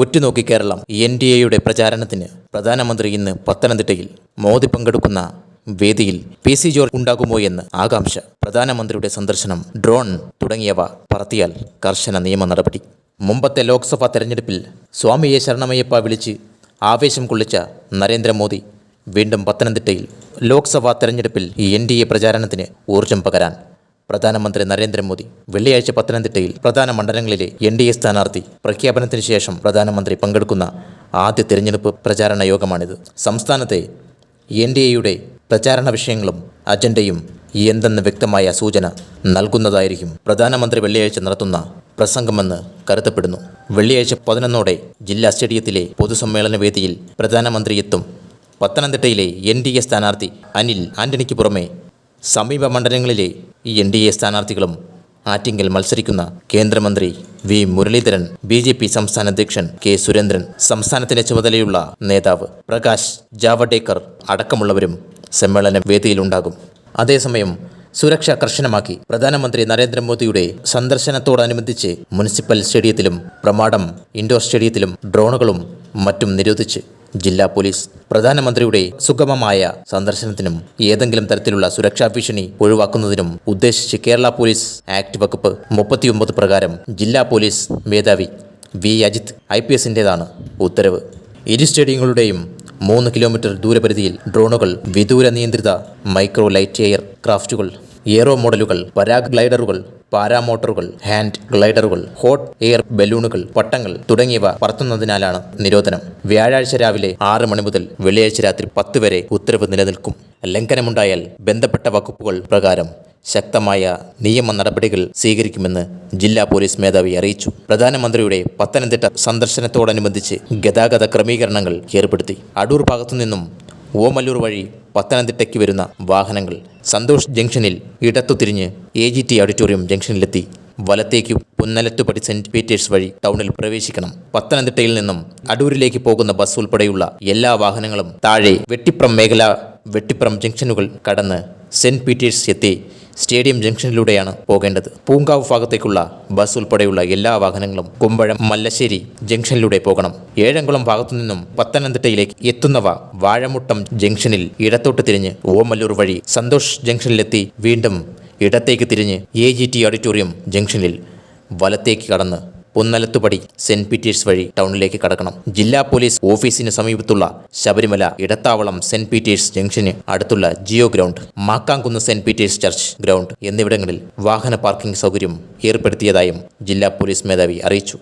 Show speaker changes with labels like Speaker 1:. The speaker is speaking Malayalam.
Speaker 1: ഉറ്റുനോക്കി കേരളം എൻ ഡി എയുടെ പ്രചാരണത്തിന് പ്രധാനമന്ത്രി ഇന്ന് പത്തനംതിട്ടയിൽ മോദി പങ്കെടുക്കുന്ന വേദിയിൽ പി സി ജോർജ് ഉണ്ടാകുമോ എന്ന് ആകാംക്ഷ. പ്രധാനമന്ത്രിയുടെ സന്ദർശനം ഡ്രോൺ തുടങ്ങിയവ പറത്തിയാൽ കർശന നിയമ നടപടി. മുമ്പത്തെ ലോക്സഭാ തെരഞ്ഞെടുപ്പിൽ സ്വാമിയെ ശരണമയ്യപ്പ വിളിച്ച് ആവേശം കൊള്ളിച്ച നരേന്ദ്രമോദി വീണ്ടും പത്തനംതിട്ടയിൽ ലോക്സഭാ തെരഞ്ഞെടുപ്പിൽ എൻ ഡി എ പ്രചാരണത്തിന് ഊർജം പകരാൻ പ്രധാനമന്ത്രി നരേന്ദ്രമോദി വെള്ളിയാഴ്ച പത്തനംതിട്ടയിൽ പ്രധാന മണ്ഡലങ്ങളിലെ എൻ ഡി എ സ്ഥാനാർത്ഥി പ്രഖ്യാപനത്തിന് ശേഷം പ്രധാനമന്ത്രി പങ്കെടുക്കുന്ന ആദ്യ തിരഞ്ഞെടുപ്പ് പ്രചാരണ യോഗമാണിത്. സംസ്ഥാനത്തെ എൻ ഡി എയുടെ പ്രചാരണ വിഷയങ്ങളും അജണ്ടയും എന്തെന്ന് വ്യക്തമായ സൂചന നൽകുന്നതായിരിക്കും. പ്രധാനമന്ത്രി വെള്ളിയാഴ്ച നടത്തുന്ന പ്രസംഗമെന്ന് കരുതപ്പെടുന്നു. വെള്ളിയാഴ്ച പതിനൊന്നോടെ ജില്ലാ സ്റ്റേഡിയത്തിലെ പൊതുസമ്മേളന വേദിയിൽ പ്രധാനമന്ത്രി എത്തും പത്തനംതിട്ടയിലെ എൻ ഡി എ സ്ഥാനാർത്ഥി അനിൽ ആന്റണിക്ക് പുറമെ സമീപ മണ്ഡലങ്ങളിലെ എൻ ഡി എ സ്ഥാനാർത്ഥികളും ആറ്റിങ്കൽ മത്സരിക്കുന്ന കേന്ദ്രമന്ത്രി V Muraleedharan B J P സംസ്ഥാന അധ്യക്ഷൻ കെ സുരേന്ദ്രൻ സംസ്ഥാനത്തിന്റെ ചുമതലയുള്ള നേതാവ് പ്രകാശ് ജാവഡേക്കർ അടക്കമുള്ളവരും സമ്മേളന വേദിയിലുണ്ടാകും. അതേസമയം സുരക്ഷ കർശനമാക്കി പ്രധാനമന്ത്രി നരേന്ദ്രമോദിയുടെ സന്ദർശനത്തോടനുബന്ധിച്ച് മുനിസിപ്പൽ സ്റ്റേഡിയത്തിലും പ്രമാടം ഇൻഡോർ സ്റ്റേഡിയത്തിലും ഡ്രോണുകളും മറ്റും നിരോധിച്ച് ജില്ലാ പോലീസ് പ്രധാനമന്ത്രിയുടെ സുഗമമായ സന്ദർശനത്തിനും ഏതെങ്കിലും തരത്തിലുള്ള സുരക്ഷാ ഭീഷണി ഒഴിവാക്കുന്നതിനും ഉദ്ദേശിച്ച് കേരള പോലീസ് ആക്ട് വകുപ്പ് മുപ്പത്തിയൊമ്പത് പ്രകാരം ജില്ലാ പോലീസ് മേധാവി വി. അജിത് ഐ പി എസിന്റെതാണ് ഉത്തരവ്. ഇരു സ്റ്റേഡിയങ്ങളുടെയും മൂന്ന് കിലോമീറ്റർ ദൂരപരിധിയിൽ ഡ്രോണുകൾ വിദൂര നിയന്ത്രിത മൈക്രോ ലൈറ്റ് എയർ ക്രാഫ്റ്റുകൾ എയറോ മോഡലുകൾ പരാഗ് ഗ്ലൈഡറുകൾ പാരാമോട്ടറുകൾ ഹാൻഡ് ഗ്ലൈഡറുകൾ ഹോട്ട് എയർ ബലൂണുകൾ പട്ടങ്ങൾ തുടങ്ങിയവ പറത്തുന്നതിനാലാണ് നിരോധനം. വ്യാഴാഴ്ച രാവിലെ ആറ് മണി മുതൽ വെള്ളിയാഴ്ച രാത്രി പത്ത് വരെ ഉത്തരവ് നിലനിൽക്കും. ലംഘനമുണ്ടായാൽ ബന്ധപ്പെട്ട വകുപ്പുകൾ പ്രകാരം ശക്തമായ നിയമ നടപടികൾ സ്വീകരിക്കുമെന്ന് ജില്ലാ പോലീസ് മേധാവി അറിയിച്ചു. പ്രധാനമന്ത്രിയുടെ പത്തനംതിട്ട സന്ദർശനത്തോടനുബന്ധിച്ച് ഗതാഗത ക്രമീകരണങ്ങൾ ഏർപ്പെടുത്തി. അടൂർ ഭാഗത്തുനിന്നും ഓമല്ലൂർ വഴി പത്തനംതിട്ടയ്ക്ക് വരുന്ന വാഹനങ്ങൾ സന്തോഷ് ജംഗ്ഷനിൽ ഇടത്തു തിരിഞ്ഞ് എ ജി ടി ഓഡിറ്റോറിയം ജംഗ്ഷനിലെത്തി. വലത്തേക്ക് പുന്നലത്തുപടി സെന്റ് പീറ്റേഴ്സ് വഴി ടൗണിൽ പ്രവേശിക്കണം. പത്തനംതിട്ടയിൽ നിന്നും അടൂരിലേക്ക് പോകുന്ന ബസ് ഉൾപ്പെടെയുള്ള എല്ലാ വാഹനങ്ങളും താഴെ വെട്ടിപ്രം മേഖല വെട്ടിപ്രം ജംഗ്ഷനുകൾ കടന്ന് സെന്റ് പീറ്റേഴ്സ് എത്തി. സ്റ്റേഡിയം ജംഗ്ഷനിലൂടെയാണ് പോകേണ്ടത്. പൂങ്കാവ് ഭാഗത്തേക്കുള്ള ബസ് ഉൾപ്പെടെയുള്ള എല്ലാ വാഹനങ്ങളും കുമ്പഴം മല്ലശ്ശേരി ജംഗ്ഷനിലൂടെ പോകണം. ഏഴംകുളം ഭാഗത്തു നിന്നും പത്തനംതിട്ടയിലേക്ക് എത്തുന്നവ വാഴമുട്ടം ജംഗ്ഷനിൽ ഇടത്തോട്ട് തിരിഞ്ഞ് ഓമല്ലൂർ വഴി സന്തോഷ് ജംഗ്ഷനിലെത്തി വീണ്ടും ഇടത്തേക്ക് തിരിഞ്ഞ് എ ജി ടി ഓഡിറ്റോറിയം ജംഗ്ഷനിൽ വലത്തേക്ക് കടന്ന് പുന്നലത്തുപടി സെന്റ് പീറ്റേഴ്സ് വഴി ടൗണിലേക്ക് കടക്കണം. ജില്ലാ പോലീസ് ഓഫീസിന് സമീപത്തുള്ള ശബരിമല ഇടത്താവളം സെന്റ് പീറ്റേഴ്സ് ജംഗ്ഷന് അടുത്തുള്ള Jio ground Makkamkunnu saint Peter's church ground എന്നിവിടങ്ങളിൽ വാഹന പാർക്കിംഗ് സൗകര്യം ഏർപ്പെടുത്തിയതായും ജില്ലാ പോലീസ് മേധാവി അറിയിച്ചു.